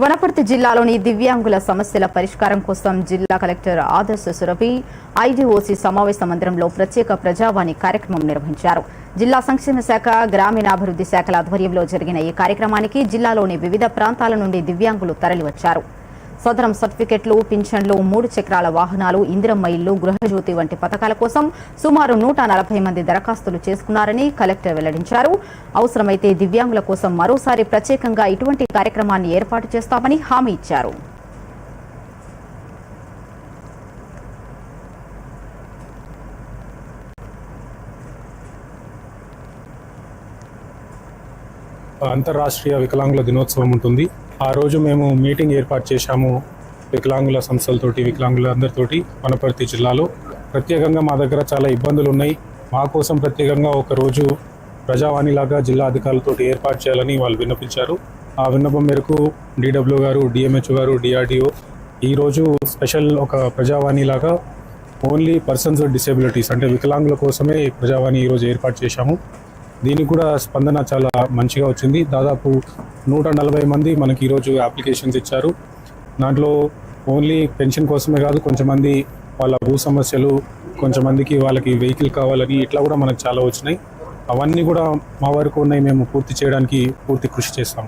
వనపర్తి జిల్లాలోని దివ్యాంగుల సమస్యల పరిష్కారం కోసం జిల్లా కలెక్టర్ ఆదర్శ సురభి ఐడీఓసీ సమావేశ మందిరంలో ప్రత్యేక ప్రజావాణి కార్యక్రమం నిర్వహించారు. జిల్లా సంక్షేమ శాఖ గ్రామీణాభివృద్ధి శాఖల ఆధ్వర్యంలో జరిగిన ఈ కార్యక్రమానికి జిల్లాలోని వివిధ ప్రాంతాల నుండి దివ్యాంగులు తరలివచ్చారు. సదరం సర్టిఫికెట్లు పింఛన్లు మూడు చక్రాల వాహనాలు ఇందిరమ్మ ఇల్లు గృహజ్యోతి వంటి పథకాల కోసం సుమారు నూట నలభై మంది దరఖాస్తులు చేసుకున్నారని కలెక్టర్ వెల్లడించారు. అవసరమైతే దివ్యాంగుల కోసం మరోసారి ప్రత్యేకంగా ఇటువంటి కార్యక్రమాన్ని ఏర్పాటు చేస్తామని హామీ ఇచ్చారు. అంతర్రాష్ట్రీయ వికలాంగుల దినోత్సవం ఉంటుంది. ఆ రోజు మేము మీటింగ్ ఏర్పాటు చేశాము వికలాంగుల సంస్థలతోటి వికలాంగుల అందరితోటి వనపర్తి జిల్లాలో. ప్రత్యేకంగా మా దగ్గర చాలా ఇబ్బందులు ఉన్నాయి మా కోసం ప్రత్యేకంగా ఒకరోజు ప్రజావాణిలాగా జిల్లా అధికారులతోటి ఏర్పాటు చేయాలని వాళ్ళు విన్నపించారు. ఆ విన్నపం మేరకు డిడబ్ల్యూ గారు డిఎంహెచ్ గారు డిఆర్డిఓ ఈరోజు స్పెషల్ ఒక ప్రజావాణిలాగా ఓన్లీ పర్సన్స్ విత్ డిసేబిలిటీస్ అంటే వికలాంగుల కోసమే ఈ ప్రజావాణి ఈరోజు ఏర్పాటు చేశాము. దీనికి కూడా స్పందన చాలా మంచిగా వచ్చింది. దాదాపు నూట నలభై మంది మనకి ఈరోజు అప్లికేషన్స్ ఇచ్చారు. దాంట్లో ఓన్లీ పెన్షన్ కోసమే కాదు కొంచెమంది వాళ్ళ భూ సమస్యలు కొంతమందికి వాళ్ళకి వెహికల్ కావాలని ఇట్లా కూడా మనకు చాలా వచ్చినాయి. అవన్నీ కూడా మా వరకు ఉన్నాయి. మేము పూర్తి చేయడానికి పూర్తి కృషి చేస్తాం.